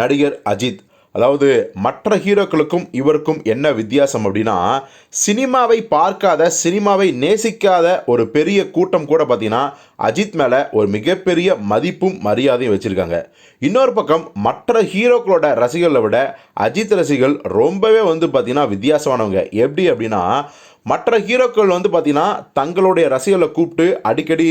நடிகர் அஜித். அதாவது மற்ற ஹீரோக்களுக்கும் இவருக்கும் என்ன வித்தியாசம் அப்படின்னா சினிமாவை பார்க்காத சினிமாவை நேசிக்காத ஒரு பெரிய கூட்டம் கூட பார்த்தீங்கன்னா அஜித் மேலே ஒரு மிகப்பெரிய மதிப்பும் மரியாதையும் வச்சுருக்காங்க. இன்னொரு பக்கம் மற்ற ஹீரோக்களோட ரசிகர்களை விட அஜித் ரசிகர்கள் ரொம்பவே வந்து பார்த்திங்கன்னா வித்தியாசமானவங்க. எப்படி அப்படின்னா மற்ற ஹீரோக்கள் வந்து பார்த்தீங்கன்னா தங்களுடைய ரசிகர்களை கூப்பிட்டு அடிக்கடி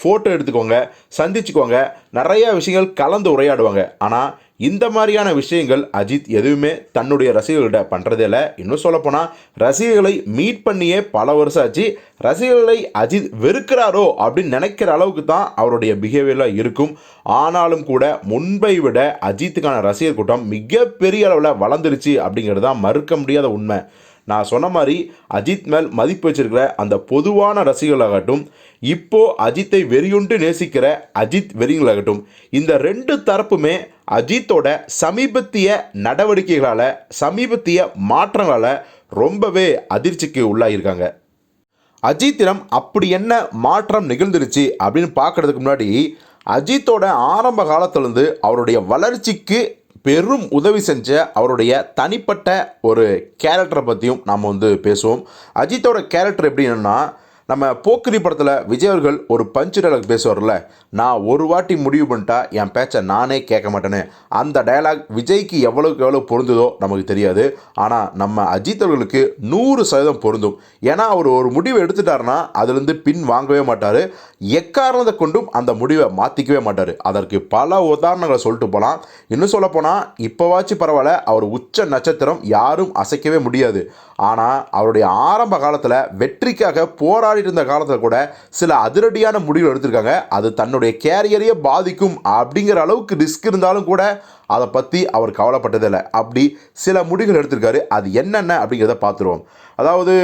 ஃபோட்டோ எடுத்துக்கோங்க சந்திச்சுக்கோங்க. நிறைய விஷயங்கள் கலந்து உரையாடுவாங்க. ஆனால் இந்த மாதிரியான விஷயங்கள் அஜித் எதுவுமே தன்னுடைய ரசிகர்கள்ட்ட பண்ணுறதே இல்லை. இன்னும் சொல்லப்போனால் ரசிகர்களை மீட் பண்ணியே பல வருஷம் ஆச்சு. ரசிகர்களை அஜித் வெறுக்கிறாரோ அப்படின்னு நினைக்கிற அளவுக்கு தான் அவருடைய பிஹேவியர்லாம் இருக்கும். ஆனாலும் கூட முன்பை விட அஜித்துக்கான ரசிகர் கூட்டம் மிகப்பெரிய அளவில் வளர்ந்துருச்சு அப்படிங்கிறது தான் மறுக்க முடியாத உண்மை. நான் சொன்ன மாதிரி அஜித் மேல் மதிப்பு வச்சிருக்கிற அந்த பொதுவான ரசிகர்களாகட்டும் இப்போ அஜித்தை வெறியுண்டு நேசிக்கிற அஜித் வெறிங்களாகட்டும் இந்த ரெண்டு தரப்புமே அஜித்தோட சமீபத்திய நடவடிக்கைகளால் சமீபத்திய மாற்றங்களால் ரொம்பவே அதிர்ச்சிக்கு உள்ளாகியிருக்காங்க. அஜித்திடம் அப்படி என்ன மாற்றம் நிகழ்ந்துருச்சு அப்படின்னு பார்க்குறதுக்கு முன்னாடி அஜித்தோட ஆரம்ப காலத்திலேருந்து அவருடைய வளர்ச்சிக்கு பெரும் உதவி செஞ்ச அவருடைய தனிப்பட்ட ஒரு கேரக்டரை பற்றியும் நாம் வந்து பேசுவோம். அஜித்தோட கேரக்டர் எப்படின்னா நம்ம போக்கிரி படத்தில் விஜய் அவர்கள் ஒரு பஞ்சு டைலாக் பேசுவார்ல நான் ஒரு வாட்டி முடிவு பண்ணிட்டா என் பேச்சை நானே கேட்க மாட்டேன்னு. அந்த டயலாக் விஜய்க்கு எவ்வளோக்கு எவ்வளோ பொருந்துதோ நமக்கு தெரியாது. ஆனால் நம்ம அஜித் அவர்களுக்கு நூறு சதவீதம் பொருந்தும். ஏன்னா அவர் ஒரு முடிவு எடுத்துட்டாருன்னா அதுலேருந்து பின் வாங்கவே மாட்டார். எக்காரணத்தை கொண்டும் அந்த முடிவை மாற்றிக்கவே மாட்டார். அதற்கு பல உதாரணங்களை சொல்லிட்டு போகலாம் இன்னும் சொல்லப்போனால் இப்போவாச்சும் பரவாயில்ல அவர் உச்ச நட்சத்திரம் யாரும் அசைக்கவே முடியாது. ஆனால் அவருடைய ஆரம்ப காலத்தில் வெற்றிக்காக போராடி போராடிட்டு இருந்த காலத்தில் கூட சில அதிரடியான முடிவுகள் எடுத்திருக்காங்க. அது தன்னுடைய கேரியரையே பாதிக்கும் அப்படிங்கிற அளவுக்கு ரிஸ்க் இருந்தாலும் கூட அதை பற்றி அவர் கவலைப்பட்டதில்லை. அப்படி சில முடிவுகள் எடுத்திருக்காரு. அது என்னென்ன அப்படிங்கிறத பார்த்துருவோம். அதாவது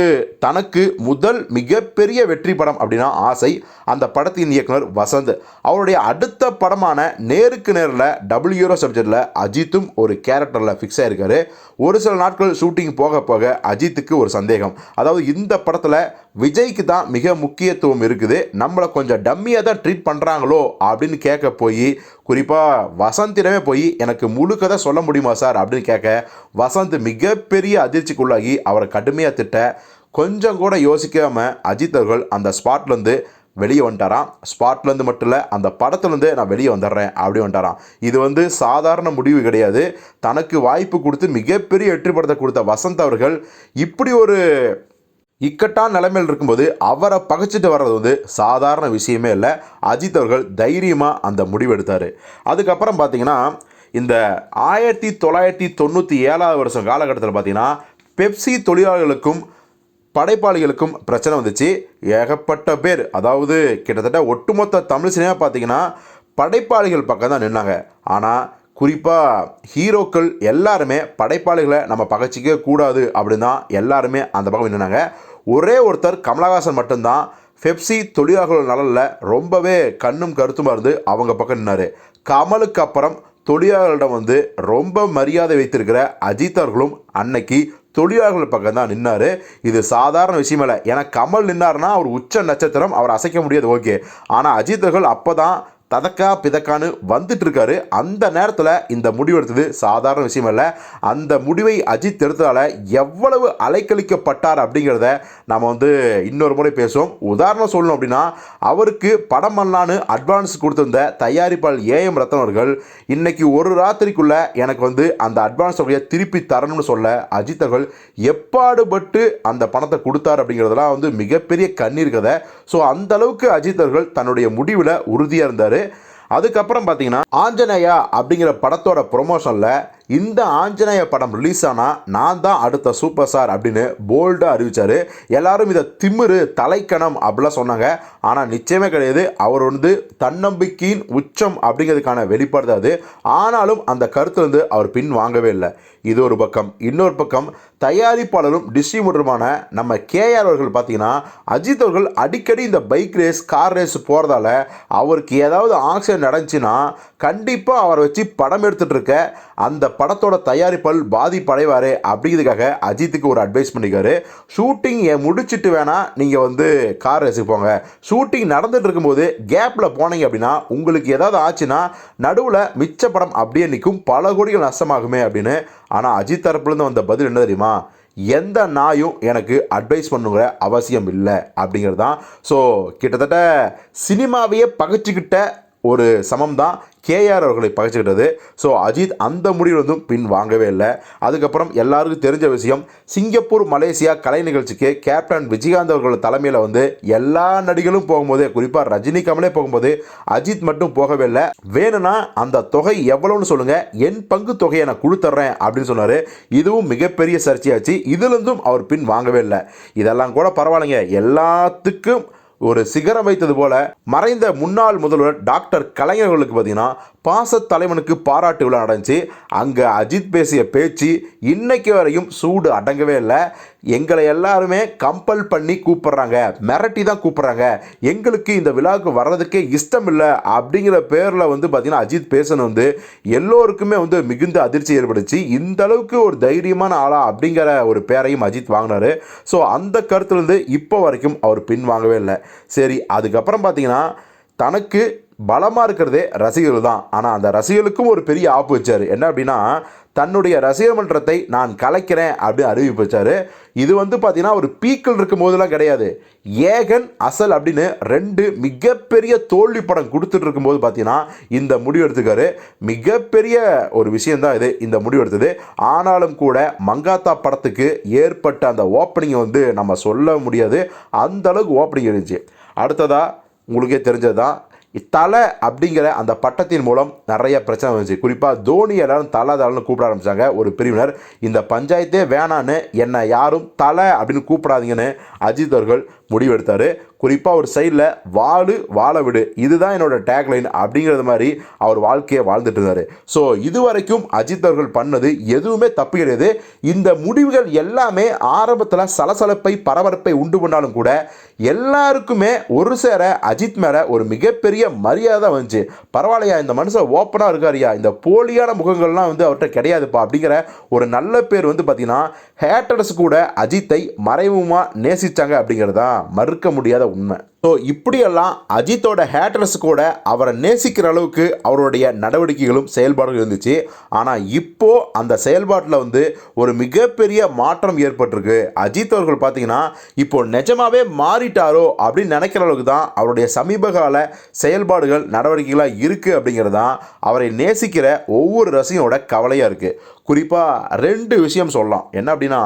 தனக்கு முதல் மிகப்பெரிய வெற்றி படம் அப்படின்னா ஆசை. அந்த படத்தின் இயக்குனர் வசந்த். அவருடைய அடுத்த படமான நேருக்கு நேரில் டபுள் ஹீரோ சப்ஜெக்டில் அஜித்தும் ஒரு கேரக்டரில் ஃபிக்ஸ் ஆகிருக்காரு ஒரு சில நாட்கள் ஷூட்டிங் போக போக அஜித்துக்கு ஒரு சந்தேகம். அதாவது இந்த படத்தில் விஜய்க்கு தான் மிக முக்கியத்துவம் இருக்குது. நம்மளை கொஞ்சம் டம்மியாக தான் ட்ரீட் பண்ணுறாங்களோ அப்படின்னு கேட்க போய் குறிப்பாக வசந்திடமே போய் எனக்கு முழுக்கதை சொல்ல முடியுமா சார் அப்படின்னு கேட்க வசந்த் மிகப்பெரிய அதிர்ச்சிக்குள்ளாகி அவரை கடுமையாக திட்ட கொஞ்சம் கூட யோசிக்காமல் அஜித் அவர்கள் அந்த ஸ்பாட்லேருந்து வெளியே வந்துட்டாராம். ஸ்பாட்லேருந்து மட்டும் இல்லை அந்த படத்துலேருந்து நான் வெளியே வந்துடுறேன் அப்படி வந்துட்டாராம். இது வந்து சாதாரண முடிவு கிடையாது. தனக்கு வாய்ப்பு கொடுத்து மிகப்பெரிய வெற்றி படத்தை கொடுத்த வசந்த் அவர்கள் இப்படி ஒரு இக்கட்டான நிலைமையில் இருக்கும்போது அவரை பகைச்சிட்டு வர்றது வந்து சாதாரண விஷயமே இல்லை. அஜித் அவர்கள் தைரியமாக அந்த முடிவெடுத்தார் அதுக்கப்புறம் பார்த்தீங்கன்னா இந்த ஆயிரத்தி தொள்ளாயிரத்தி தொண்ணூற்றி ஏழாவது வருஷம் காலகட்டத்தில் பார்த்தீங்கன்னா பெப்சி தொழிலாளர்களுக்கும் படைப்பாளிகளுக்கும் பிரச்சனை வந்துச்சு. ஏகப்பட்ட பேர் அதாவது கிட்டத்தட்ட ஒட்டுமொத்த தமிழ் சினிமா பார்த்தீங்கன்னா படைப்பாளிகள் பக்கம் தான் நின்னாங்க. ஆனால் குறிப்பாக ஹீரோக்கள் எல்லாருமே படைப்பாளிகளை நம்ம பகச்சிக்க கூடாது அப்படின்னு தான் எல்லாருமே அந்த பக்கம் நின்னாங்க. ஒரே ஒருத்தர் கமலஹாசன் மட்டும்தான் பெப்சி தொழிலாளர்கள் நலனில் ரொம்பவே கண்ணும் கருத்துமாக இருந்து அவங்க பக்கம் நின்னார். கமலுக்கு அப்புறம் தொழிலாளர்களிடம் வந்து ரொம்ப மரியாதை வைத்திருக்கிற அஜித் அவர்களும் அன்னைக்கு தொழிலாளர்கள் பக்கம் தான் நின்னார். இது சாதாரண விஷயம் இல்லை ஏன்னா கமல் நின்னார்னா அவர் உச்ச நட்சத்திரம் அவர் அசைக்க முடியாது. ஓகே. ஆனால் அஜித் அவர்கள் அப்போ தான் ததக்கா பிதக்கான்னு வந்துட்டு இருக்காரு அந்த நேரத்தில் இந்த முடிவு எடுத்தது சாதாரண விஷயம் இல்லை. அந்த முடிவை அஜித் எடுத்ததால் எவ்வளவு அலைக்கழிக்கப்பட்டார் அப்படிங்கிறத நம்ம வந்து இன்னொரு முறை பேசுவோம். உதாரணம் சொல்லணும் அப்படின்னா அவருக்கு படம் பண்ணலான்னு அட்வான்ஸ் கொடுத்திருந்த தயாரிப்பாளர் ஏஎம் ரத்தன் அவர்கள் இன்னைக்கு ஒரு ராத்திரிக்குள்ள எனக்கு வந்து அந்த அட்வான்ஸ் தொகையை திருப்பி தரணும்னு சொல்ல அஜித் அவர்கள் எப்பாடுபட்டு அந்த பணத்தை கொடுத்தார் அப்படிங்கிறதெல்லாம் வந்து மிகப்பெரிய கண்ணீர் கதை. ஸோ அந்த அளவுக்கு அஜித் அவர்கள் தன்னுடைய முடிவில் உறுதியாக இருந்தார். அதுக்கப்புறம் பார்த்தீங்கன்னா ஆஞ்சநேயா அப்படிங்கிற படத்தோட ப்ரொமோஷனில் இந்த ஆஞ்சநேய படம் ரிலீஸ் ஆனால் நான் தான் அடுத்த சூப்பர் ஸ்டார் அப்படின்னு போல்டாக அறிவித்தார் எல்லாரும் இதை திமிரு தலைக்கணம் அப்படிலாம் சொன்னாங்க. ஆனால் நிச்சயமே கிடையாது. அவர் வந்து தன்னம்பிக்கையின் உச்சம் அப்படிங்கிறதுக்கான வெளிப்பாடு தான் அது. ஆனாலும் அந்த கருத்துலேருந்து அவர் பின் வாங்கவே இல்லை. இது ஒரு பக்கம். இன்னொரு பக்கம் தயாரிப்பாளரும் டிஸ்ட்ரிபியூட்டருமான நம்ம கேஆர் அவர்கள் பார்த்தீங்கன்னா அஜித் அவர்கள் அடிக்கடி இந்த பைக் ரேஸ் கார் ரேஸ் போகிறதால அவருக்கு ஏதாவது ஆக்சிடென்ட் நடந்துச்சுன்னா கண்டிப்பாக அவரை வச்சு படம் எடுத்துகிட்டு இருக்க அந்த படத்தோட தயாரிப்பால் பாதிப்படைவார் அப்படிங்கிறதுக்காக அஜித்துக்கு ஒரு அட்வைஸ் பண்ணிக்காரு ஷூட்டிங் முடிச்சுட்டு வேணால் நீங்கள் வந்து கார் ரேஸுக்கு போங்க. ஷூட்டிங் நடந்துட்டு இருக்கும்போது கேப்பில் போனீங்க அப்படின்னா உங்களுக்கு ஏதாவது ஆச்சுன்னா நடுவில் மிச்ச படம் அப்படியே நிற்கும். பல கோடிகள் நஷ்டமாகுமே அப்படின்னு. ஆனால் அஜித் தரப்புலேருந்து வந்த பதில் என்ன தெரியுமா? எந்த நாயும் எனக்கு அட்வைஸ் பண்ணுங்கிற அவசியம் இல்லை அப்படிங்கிறது தான். ஸோ கிட்டத்தட்ட சினிமாவையே பகைச்சிக்கிட்ட ஒரு சமம் தான் கேஆர் அவர்களை பகைச்சிக்கிட்டது. ஸோ அஜித் அந்த முடிவிலிருந்தும் பின் வாங்கவே இல்லை. அதுக்கப்புறம் எல்லாருக்கும் தெரிஞ்ச விஷயம் சிங்கப்பூர் மலேசியா கலை நிகழ்ச்சிக்கு கேப்டன் விஜயகாந்த் அவர்கள் தலைமையில் வந்து எல்லா நடிகளும் போகும்போது குறிப்பாக ரஜினி கமலே போகும்போது அஜித் மட்டும் போகவே இல்லை. வேணும்னா அந்த தொகை எவ்வளோன்னு சொல்லுங்கள் என் பங்கு தொகையை நான் கொடுத்துட்றேன் அப்படின்னு சொன்னார். இதுவும் மிகப்பெரிய சர்ச்சையாச்சு. இதுலேருந்தும் அவர் பின் வாங்கவே இல்லை. இதெல்லாம் கூட பரவாயில்லைங்க. எல்லாத்துக்கும் ஒரு சிகரம் வைத்தது போல மறைந்த முன்னாள் முதல்வர் டாக்டர் கலைஞர்களுக்கு பார்த்தீங்கன்னா பாசத்தலைவனுக்கு பாராட்டு விழா நடந்துச்சு. அங்கே அஜித் பேசிய பேச்சு இன்னைக்கு வரையும் சூடு அடங்கவே இல்லை. எங்களை எல்லாருமே கம்பல் பண்ணி கூப்பிட்றாங்க. மிரட்டி தான் கூப்பிட்றாங்க. எங்களுக்கு இந்த விழாவுக்கு வர்றதுக்கே இஷ்டம் இல்லை அப்படிங்கிற பேரில் வந்து பார்த்திங்கன்னா அஜித் பேசணும் வந்து எல்லோருக்குமே வந்து மிகுந்த அதிர்ச்சி ஏற்படுச்சு. இந்த அளவுக்கு ஒரு தைரியமான ஆளா அப்படிங்கிற ஒரு பேரையும் அஜித் வாங்கினாரு. ஸோ அந்த கருத்துலேருந்து இப்போ வரைக்கும் அவர் பின் வாங்கவே இல்லை. சரி அதுக்கப்புறம் பார்த்தீங்கன்னா தனக்கு பலமாக இருக்கிறதே ரசிகர்கள் தான். ஆனால் அந்த ரசிகர்களுக்கும் ஒரு பெரிய ஆப்பு வச்சார். என்ன அப்படின்னா தன்னுடைய ரசிகர் மன்றத்தை நான் கலைக்கிறேன் அப்படின்னு அறிவிப்பு வச்சார். இது வந்து பார்த்தீங்கன்னா ஒரு பீக்கில் இருக்கும் போதெல்லாம் கிடையாது. ஏகன் அசல் அப்படின்னு ரெண்டு மிகப்பெரிய தோல்வி படம் கொடுத்துட்டு இருக்கும்போது பார்த்தீங்கன்னா இந்த முடிவு எடுத்துக்காரு. மிகப்பெரிய ஒரு விஷயந்தான் இது இந்த முடிவு எடுத்தது. ஆனாலும் கூட மங்காத்தா படத்துக்கு ஏற்பட்ட அந்த ஓப்பனிங்கை வந்து நம்ம சொல்ல முடியாது. அந்த அளவுக்கு ஓப்பனிங் இருந்துச்சு. அடுத்ததாக உங்களுக்கே தெரிஞ்சது தான் தலை அப்படிங்கிற அந்த பட்டத்தின் மூலம் நிறைய பிரச்சனை வந்துச்சு. குறிப்பாக தோனி எல்லாரும் தலை தலைன்னு கூப்பிட ஆரம்பித்தாங்க ஒரு பிரிவினர். இந்த பஞ்சாயத்தே வேணான்னு என்னை யாரும் தலை அப்படின்னு கூப்பிடாதீங்கன்னு அஜித் அவர்கள் முடிவெடுத்தார். குறிப்பாக ஒரு சைடில் வாழு வாழ விடு இதுதான் என்னோட டேக்லைன் அப்படிங்கிறது மாதிரி அவர் வாழ்க்கையை வாழ்ந்துட்டு இருந்தார். ஸோ இது வரைக்கும் அஜித் அவர்கள் பண்ணது எதுவுமே தப்பு கிடையாது. இந்த முடிவுகள் எல்லாமே ஆரம்பத்தில் சலசலப்பை பரபரப்பை உண்டு பண்ணாலும் கூட எல்லாருக்குமே ஒரு சேர அஜித் மேலே ஒரு மிகப்பெரிய மரியாதை வந்துச்சு. பரவாயில்லையா இந்த மனுஷன் ஓப்பனாக இருக்காருயா? இந்த போலியான முகங்கள்லாம் வந்து அவர்கிட்ட கிடையாதுப்பா. அப்படிங்கிற ஒரு நல்ல பேர் வந்து பார்த்தீங்கன்னா ஹேட்டர்ஸ் கூட அஜித்தை மறைமுகமாக நேசித்தாங்க அப்படிங்கிறது தான் மறுக்க முடியாத உண்மை. ஸோ இப்படியெல்லாம் அஜித்தோட ஹேட்டர்ஸ் கூட அவரை நேசிக்கிற அளவுக்கு அவருடைய நடவடிக்கைகளும் செயல்பாடுகளும் இருந்துச்சு. ஆனால் இப்போது அந்த செயல்பாட்டில் வந்து ஒரு மிகப்பெரிய மாற்றம் ஏற்பட்டிருக்கு. அஜித் அவர்கள் பார்த்தீங்கன்னா இப்போ நிஜமாகவே மாறிட்டாரோ அப்படின்னு நினைக்கிற அளவுக்கு தான் அவருடைய சமீபகால செயல்பாடுகள் நடவடிக்கைகளாக இருக்குது அப்படிங்கிறது தான் அவரை நேசிக்கிற ஒவ்வொரு ரசிகனோட கவலையாக இருக்குது குறிப்பாக ரெண்டு விஷயம் சொல்லலாம். என்ன அப்படின்னா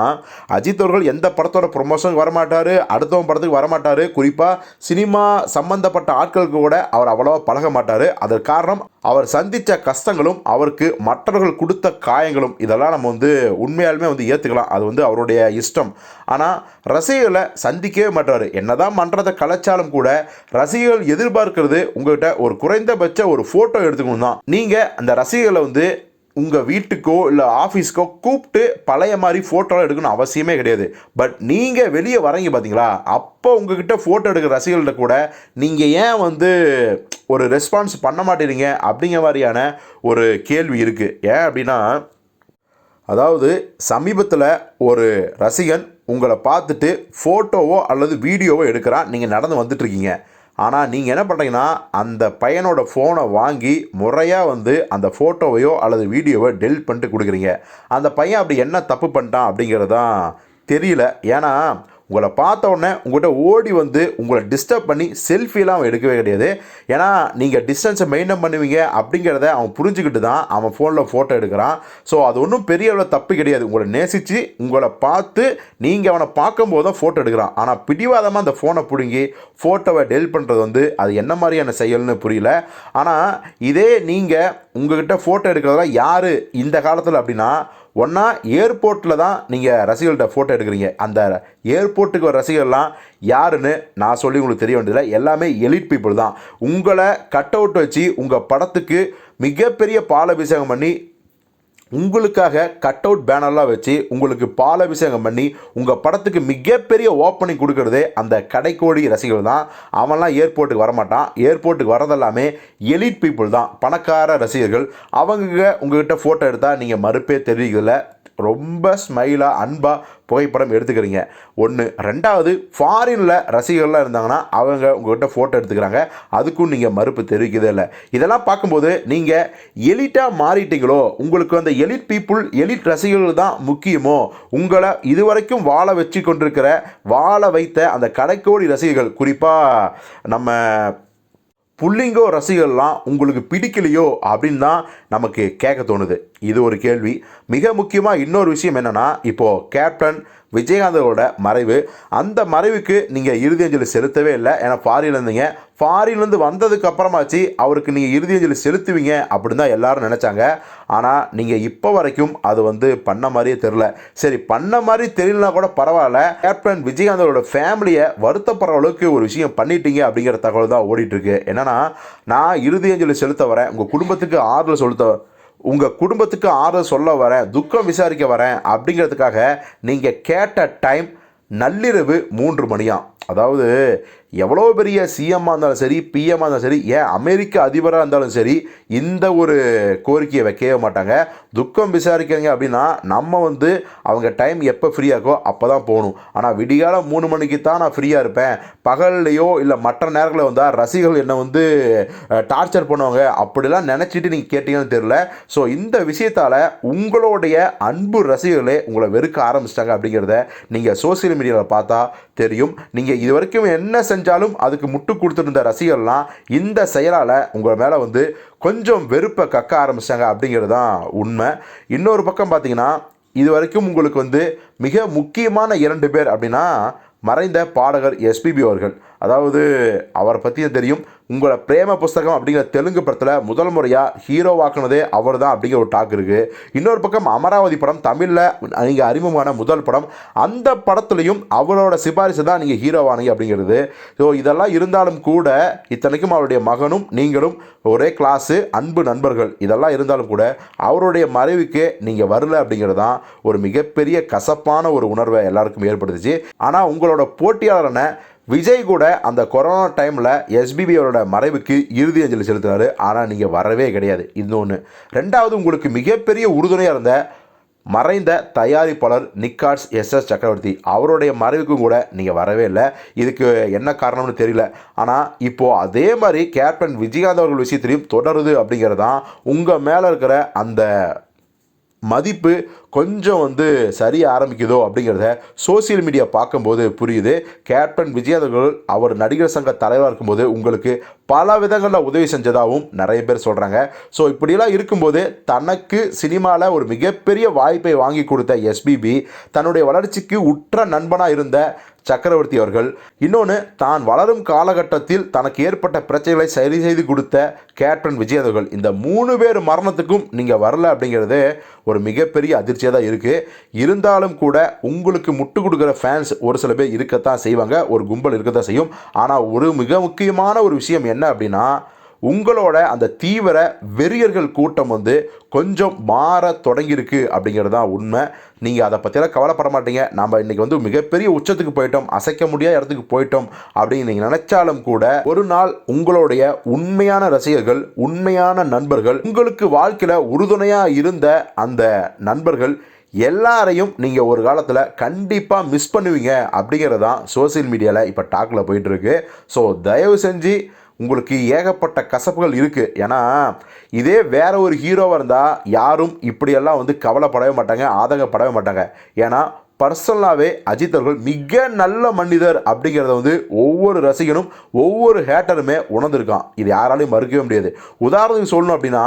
அஜித் அவர்கள் எந்த படத்தோட ப்ரொமோஷனுக்கு வரமாட்டார் அடுத்தவன் படத்துக்கு வரமாட்டார் குறிப்பாக சினிமா சம்பந்தப்பட்ட ஆட்களுக்கு கூட அவர் அவ்வளோவா பழக மாட்டார். அதற்கு காரணம் அவர் சந்தித்த கஷ்டங்களும் அவருக்கு மற்றவர்கள் கொடுத்த காயங்களும் இதெல்லாம் நம்ம வந்து உண்மையாலுமே வந்து ஏற்றுக்கலாம் அது வந்து அவருடைய இஷ்டம். ஆனால் ரசிகர்களை சந்திக்கவே மாட்டார். என்னதான் மன்றத்தை கலைச்சாலும் கூட ரசிகர்கள் எதிர்பார்க்கிறது உங்கள்கிட்ட ஒரு குறைந்தபட்ச ஒரு ஃபோட்டோ எடுத்துக்கணும் தான் நீங்கள் அந்த ரசிகர்களை வந்து உங்கள் வீட்டுக்கோ இல்லை ஆஃபீஸ்க்கோ கூப்பிட்டு பழைய மாதிரி ஃபோட்டோலாம் எடுக்கணும் அவசியமே கிடையாது. பட் நீங்கள் வெளியே வரீங்க பார்த்தீங்களா அப்போ உங்ககிட்ட ஃபோட்டோ எடுக்கிற ரசிகர்கள்ட்ட கூட நீங்கள் ஏன் வந்து ஒரு ரெஸ்பான்ஸ் பண்ண மாட்டேறீங்க? அப்படிங்கிற மாதிரியான ஒரு கேள்வி இருக்குது ஏன் அப்படின்னா அதாவது சமீபத்தில் ஒரு ரசிகன் உங்களை பார்த்துட்டு ஃபோட்டோவோ அல்லது வீடியோவோ எடுக்கிறான் நீங்கள் நடந்து வந்துட்டுருக்கீங்க ஆனால் நீங்கள் என்ன பண்ணுறீங்கன்னா அந்த பையனோட ஃபோனை வாங்கி முறையாக வந்து அந்த ஃபோட்டோவையோ அல்லது வீடியோவோ டெலிட் பண்ணிட்டு கொடுக்குறீங்க. அந்த பையன் அப்படி என்ன தப்பு பண்ணிட்டான் அப்படிங்கிறது தான் தெரியல. ஏன்னா உங்களை பார்த்த உடனே உங்கள்கிட்ட ஓடி வந்து உங்களை டிஸ்டர்ப் பண்ணி செல்ஃபிலாம் அவன் எடுக்கவே கிடையாது. ஏன்னா நீங்கள் டிஸ்டன்ஸை மெயின்டைன் பண்ணுவீங்க அப்படிங்கிறத அவன் புரிஞ்சுக்கிட்டு தான் அவன் ஃபோனில் ஃபோட்டோ எடுக்கிறான். ஸோ அது ஒன்றும் பெரிய அளவு தப்பு கிடையாது. உங்களை நேசித்து உங்களை பார்த்து நீங்கள் அவனை பார்க்கும்போது தான் ஃபோட்டோ எடுக்கிறான். ஆனால் பிடிவாதமாக அந்த ஃபோனை பிடுங்கி ஃபோட்டோவை டெல் பண்ணுறது வந்து அது என்ன மாதிரியான செயல்னு புரியல. ஆனால் இதே நீங்கள் உங்ககிட்ட ஃபோட்டோ எடுக்கிறதெல்லாம் யார் இந்த காலத்தில் அப்படின்னா ஒன்றா ஏர்போர்ட்டில் தான் நீங்கள் ரசிகர்கள்ட்ட ஃபோட்டோ எடுக்கிறீங்க. அந்த ஏர்போர்ட்டுக்கு வர ரசிகர்லாம் யாருன்னு நான் சொல்லி உங்களுக்கு தெரிய வேண்டியதில்லை. எல்லாமே எலிட் பீப்புள் தான். உங்களை கட் அவுட் வச்சு உங்கள் படத்துக்கு மிகப்பெரிய பாலாபிஷேகம் பண்ணி உங்களுக்காக கட் அவுட் பேனர்லாம் வச்சு உங்களுக்கு பாலாபிஷேகம் பண்ணி உங்கள் படத்துக்கு மிகப்பெரிய ஓப்பனிங் கொடுக்கறதே அந்த கடைக்கோடி ரசிகர்கள் தான். அவன்லாம் ஏர்போர்ட்டுக்கு வரமாட்டான். ஏர்போர்ட்டுக்கு வரதெல்லாமே எலிட் பீப்புள் தான் பணக்கார ரசிகர்கள். அவங்க உங்ககிட்ட ஃபோட்டோ எடுத்தால் நீங்கள் மறுப்பே தெரிவிக்கல. ரொம்ப ஸ்மைலாக அன்பாக புகைப்படம் எடுத்துக்கிறீங்க. ஒன்று ரெண்டாவது ஃபாரினில் ரசிகர்கள்லாம் இருந்தாங்கன்னா அவங்க உங்கள்கிட்ட ஃபோட்டோ எடுத்துக்கிறாங்க. அதுக்கும் நீங்கள் மறுப்பு தெரிவிக்கதே இல்லை. இதெல்லாம் பார்க்கும்போது நீங்கள் எலிட்டாக மாறிட்டீங்களோ உங்களுக்கு அந்த எலிட் பீப்புள் எலிட் ரசிகர்கள் தான் முக்கியமோ உங்களை இதுவரைக்கும் வாழ வச்சு கொண்டிருக்கிற வாழ வைத்த அந்த கடைக்கோடி ரசிகர்கள் குறிப்பாக நம்ம புள்ளிங்கோ ரசிகர்லாம் உங்களுக்கு பிடிக்கலையோ அப்படின்னு தான் நமக்கு கேட்க தோணுது. இது ஒரு கேள்வி. மிக முக்கியமாக இன்னொரு விஷயம் என்னென்னா இப்போது கேப்டன் விஜயகாந்தோட மறைவு. அந்த மறைவுக்கு நீங்கள் இறுதி அஞ்சலி செலுத்தவே இல்லை. ஏன்னா ஃபாரின்லேருந்தீங்க ஃபாரின்லேருந்து வந்ததுக்கு அப்புறமாச்சு அவருக்கு நீங்கள் இறுதி அஞ்சலி செலுத்துவீங்க அப்படின்னு தான் எல்லாரும் நினச்சாங்க. ஆனால் நீங்கள் இப்போ வரைக்கும் அது வந்து பண்ண மாதிரியே தெரில சரி பண்ண மாதிரி தெரியலனா கூட பரவாயில்ல. கேப்டன் விஜயகாந்தோட ஃபேமிலியை வருத்தப்படுற அளவுக்கு ஒரு விஷயம் பண்ணிட்டீங்க அப்படிங்கிற தகவல் தான் ஓடிட்டுருக்கு என்னென்னா நான் இறுதி அஞ்சலி செலுத்த வரேன். உங்கள் குடும்பத்துக்கு ஆறுதல் செலுத்த உங்கள் குடும்பத்துக்கு ஆறுதல் சொல்ல வரேன் துக்கம் விசாரிக்க வரேன் அப்படிங்கிறதுக்காக நீங்கள் கேட்ட டைம் நள்ளிரவு மூன்று மணியாம் அதாவது எவ்வளோ பெரிய சிஎம்மாக இருந்தாலும் சரி பிஎம்மாக இருந்தாலும் சரி ஏன் அமெரிக்க அதிபராக இருந்தாலும் சரி இந்த ஒரு கோரிக்கையை வைக்கவே மாட்டாங்க. துக்கம் விசாரிக்கிறீங்க அப்படின்னா நம்ம வந்து அவங்க டைம் எப்போ ஃப்ரீயாக இருக்கோ அப்போ தான் போகணும். ஆனால் விடிகால மூணு மணிக்கு தான் நான் ஃப்ரீயாக இருப்பேன். பகல்லையோ இல்லை மற்ற நேரங்களில் வந்தால் ரசிகர்கள் என்னை வந்து டார்ச்சர் பண்ணுவாங்க. அப்படிலாம் நினச்சிட்டு நீங்கள் கேட்டீங்கன்னு தெரில ஸோ இந்த விஷயத்தால் உங்களுடைய அன்பு ரசிகர்களே உங்களை வெறுக்க ஆரம்பிச்சிட்டாங்க அப்படிங்கிறத நீங்கள் சோசியல் மீடியாவில் பார்த்தா தெரியும். நீங்கள் இது வரைக்கும் என்ன செஞ்சாலும் அதுக்கு முட்டு கொடுத்துருந்த ரசிகர்லாம் இந்த செயலால் உங்கள் மேலே வந்து கொஞ்சம் வெறுப்பை கக்க ஆரம்பித்தாங்க அப்படிங்கிறது தான் உண்மை. இன்னொரு பக்கம் பார்த்தீங்கன்னா இது வரைக்கும் உங்களுக்கு வந்து மிக முக்கியமான இரண்டு பேர் அப்படின்னா மறைந்த பாடகர் எஸ்பிபி அவர்கள். அதாவது அவரை பற்றியும் தெரியும். உங்களோட பிரேம புஸ்தகம் அப்படிங்கிற தெலுங்கு படத்தில் முதல் முறையாக ஹீரோவாக்குனதே அவர் தான் அப்படிங்கிற ஒரு டாக் இருக்குது இன்னொரு பக்கம் அமராவதி படம் தமிழில் நீங்கள் அறிமுகமான முதல் படம் அந்த படத்துலையும் அவரோட சிபாரிசு தான் நீங்கள் ஹீரோவானீங்க அப்படிங்கிறது. ஸோ இதெல்லாம் இருந்தாலும் கூட இத்தனைக்கும் அவருடைய மகனும் நீங்களும் ஒரே கிளாஸு அன்பு நண்பர்கள். இதெல்லாம் இருந்தாலும் கூட அவருடைய மறைவுக்கு நீங்கள் வரல அப்படிங்கிறது தான் ஒரு மிகப்பெரிய கசப்பான ஒரு உணர்வை எல்லாருக்கும் ஏற்படுத்துச்சு. ஆனால் உங்களோட போட்டியாளரான விஜய் கூட அந்த கொரோனா டைமில் எஸ்பிபி அவரோட மறைவுக்கு இறுதி அஞ்சலி செலுத்தினாரு. ஆனால் நீங்கள் வரவே கிடையாது. இன்னொன்று ரெண்டாவது உங்களுக்கு மிகப்பெரிய உறுதுணையாக இருந்த மறைந்த தயாரிப்பாளர் நிக்காட்ஸ் எஸ் எஸ் சக்கரவர்த்தி. அவருடைய மறைவுக்கும் கூட நீங்கள் வரவே இல்லை. இதுக்கு என்ன காரணம்னு தெரியல. ஆனால் இப்போது அதே மாதிரி கேப்டன் விஜயகாந்த் அவர்கள் விஷயத்திலையும் தொடருது அப்படிங்கிறது தான் உங்கள் மேலே இருக்கிற அந்த மதிப்பு கொஞ்சம் வந்து சரிய ஆரம்பிக்குதோ அப்படிங்கிறத சோசியல் மீடியா பார்க்கும்போது புரியுது. கேப்டன் விஜயதர்கள் அவர் நடிகர் சங்க தலைவராக இருக்கும்போது உங்களுக்கு பல விதங்களில் உதவி செஞ்சதாகவும் நிறைய பேர் சொல்கிறாங்க ஸோ இப்படியெல்லாம் இருக்கும்போது தனக்கு சினிமாவில் ஒரு மிகப்பெரிய வாய்ப்பை வாங்கி கொடுத்த எஸ்பிபி தன்னுடைய வளர்ச்சிக்கு உற்ற நண்பனாக இருந்த சக்கரவர்த்தி அவர்கள் இன்னொன்று தான் வளரும் காலகட்டத்தில் தனக்கு ஏற்பட்ட பிரச்சனைகளை சரி செய்து கொடுத்த கேப்டன் விஜய் அவர்கள் இந்த மூணு பேர் மரணத்துக்கும் நீங்கள் வரல அப்படிங்கிறது ஒரு மிகப்பெரிய அதிர்ச்சி தான் இருக்குது இருந்தாலும் கூட உங்களுக்கு முட்டு கொடுக்குற ஃபேன்ஸ் ஒரு சில பேர் இருக்கத்தான் செய்வாங்க. ஒரு கும்பல் இருக்கத்தான் செய்யும். ஆனால் ஒரு மிக முக்கியமான ஒரு விஷயம் என்ன அப்படின்னா உங்களோட அந்த தீவிர வெறியர்கள் கூட்டம் வந்து கொஞ்சம் மாற தொடங்கியிருக்கு அப்படிங்கிறது தான் உண்மை. நீங்கள் அதை பற்றியெல்லாம் கவலைப்பட மாட்டீங்க. நம்ம இன்றைக்கி வந்து மிகப்பெரிய உச்சத்துக்கு போயிட்டோம். அசைக்க முடியாத இடத்துக்கு போயிட்டோம் அப்படின்னு நீங்கள் நினச்சாலும் கூட ஒரு நாள் உங்களுடைய உண்மையான ரசிகர்கள் உண்மையான நண்பர்கள் உங்களுக்கு வாழ்க்கையில் உறுதுணையாக இருந்த அந்த நண்பர்கள் எல்லாரையும் நீங்கள் ஒரு காலத்தில் கண்டிப்பாக மிஸ் பண்ணுவீங்க அப்படிங்கிறது தான் சோசியல் மீடியாவில் இப்போ டாக்கில் போயிட்டுருக்கு ஸோ தயவு செஞ்சு உங்களுக்கு ஏகப்பட்ட கசப்புகள் இருக்குது ஏன்னா இதே வேற ஒரு ஹீரோவாக இருந்தால் யாரும் இப்படியெல்லாம் வந்து கவலைப்படவே மாட்டாங்க ஆதங்கப்படவே மாட்டாங்க. ஏன்னா பர்சனலாகவே அஜித் அவர்கள் மிக நல்ல மனிதர் அப்படிங்கிறத வந்து ஒவ்வொரு ரசிகனும் ஒவ்வொரு ஹேட்டருமே உணர்ந்திருக்கான். இது யாராலையும் மறுக்கவே முடியாது. உதாரணத்துக்கு சொல்லணும் அப்படின்னா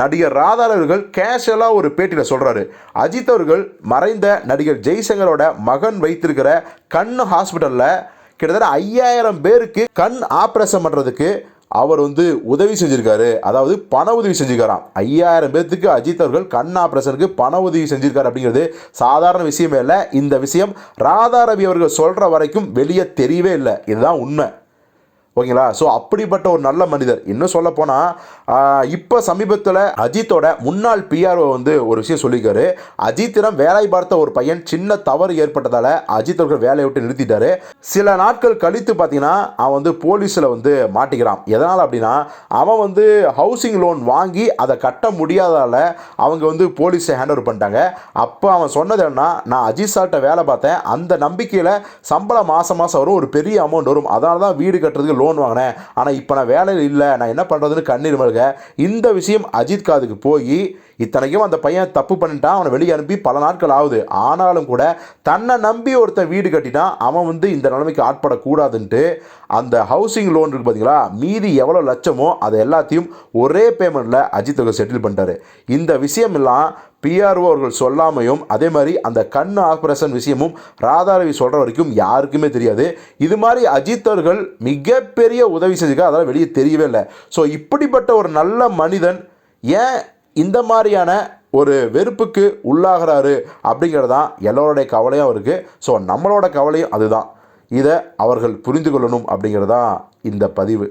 நடிகர் ராதா அவர்கள் கேஷுவலாக ஒரு பேட்டியில் சொல்கிறாரு அஜித் அவர்கள் மறைந்த நடிகர் ஜெய்சங்கரோட மகன் வைத்திருக்கிற கண் ஹாஸ்பிட்டலில் கிட்டத்தட்ட ஐயாயிரம் பேருக்கு கண் ஆப்ரேஷன் பண்ணுறதுக்கு அவர் வந்து உதவி செஞ்சிருக்காரு. அதாவது பண உதவி செஞ்சிருக்காராம். ஐயாயிரம் பேர்த்துக்கு அஜித் அவர்கள் கண் ஆப்ரேஷனுக்கு பண உதவி செஞ்சிருக்காரு அப்படிங்கிறது சாதாரண விஷயமே இல்லை. இந்த விஷயம் ராதாரவி அவர்கள் சொல்கிற வரைக்கும் வெளியே தெரியவே இல்லை. இதுதான் உண்மை. ஓகேங்களா? ஸோ அப்படிப்பட்ட ஒரு நல்ல மனிதர். இன்னும் சொல்ல போனால் இப்போ சமீபத்தில் அஜித்தோட முன்னாள் பிஆர்ஓ வந்து ஒரு விஷயம் சொல்லியிருக்காரு. அஜித்திடம் வேலை பார்த்த ஒரு பையன் சின்ன தவறு ஏற்பட்டதால் அஜித் அவர்கள் வேலையை விட்டு நிறுத்திட்டாரு. சில நாட்கள் கழித்து பார்த்தீங்கன்னா அவன் வந்து போலீஸில் வந்து மாட்டிக்கிறான். எதனால் அப்படின்னா அவன் வந்து ஹவுசிங் லோன் வாங்கி அதை கட்ட முடியாதால் அவங்க வந்து போலீஸை ஹேண்ட் ஓவர் பண்ணிட்டாங்க. அப்போ அவன் சொன்னது என்ன நான் அஜித் சார்கிட்ட வேலை பார்த்தேன். அந்த நம்பிக்கையில் சம்பளம் மாதம் மாதம் வரும். ஒரு பெரிய அமௌண்ட் வரும். அதனால தான் வீடு கட்டுறதுக்கு லோன் வாங்கினேன். ஆனால் இப்போ நான் வேலையில் இல்லை. நான் என்ன பண்ணுறதுன்னு கண்ணீர் மல்க. இந்த விஷயம் அஜித் காதுக்கு போய் இத்தனைக்கும் அந்த பையன் தப்பு பண்ணிட்டான். அவனை வெளியே அனுப்பி பல நாட்கள் ஆகுது. ஆனாலும் கூட தன்னை நம்பி ஒருத்தன் வீடு கட்டிட்டான் அவன் வந்து இந்த நிலைமைக்கு ஆட்படக்கூடாதுன்ட்டு அந்த ஹவுசிங் லோன் இருக்குது பார்த்தீங்களா மீதி எவ்வளோ லட்சமோ அதை எல்லாத்தையும் ஒரே பேமெண்ட்டில் அஜித் செட்டில் பண்ணிட்டாரு. இந்த விஷயமெல்லாம் பிஆர்ஓ அவர்கள் சொல்லாமையும் அதே மாதிரி அந்த கண் ஆப்ரேஷன் விஷயமும் ராதாரவி சொல்கிற வரைக்கும் யாருக்குமே தெரியாது. இது மாதிரி அஜித் அவர்கள் மிகப்பெரிய உதவி செஞ்சுக்க அதெல்லாம் வெளியே தெரியவே இல்லை. ஸோ இப்படிப்பட்ட ஒரு நல்ல மனிதன் ஏன் இந்த மாதிரியான ஒரு வெறுப்புக்கு உள்ளாகிறாரு அப்படிங்கிறது தான் எல்லோருடைய கவலையும் இருக்குது ஸோ நம்மளோட கவலையும் அதுதான். இதை அவர்கள் புரிந்து கொள்ளணும் அப்படிங்கிறது தான் இந்த பதிவு.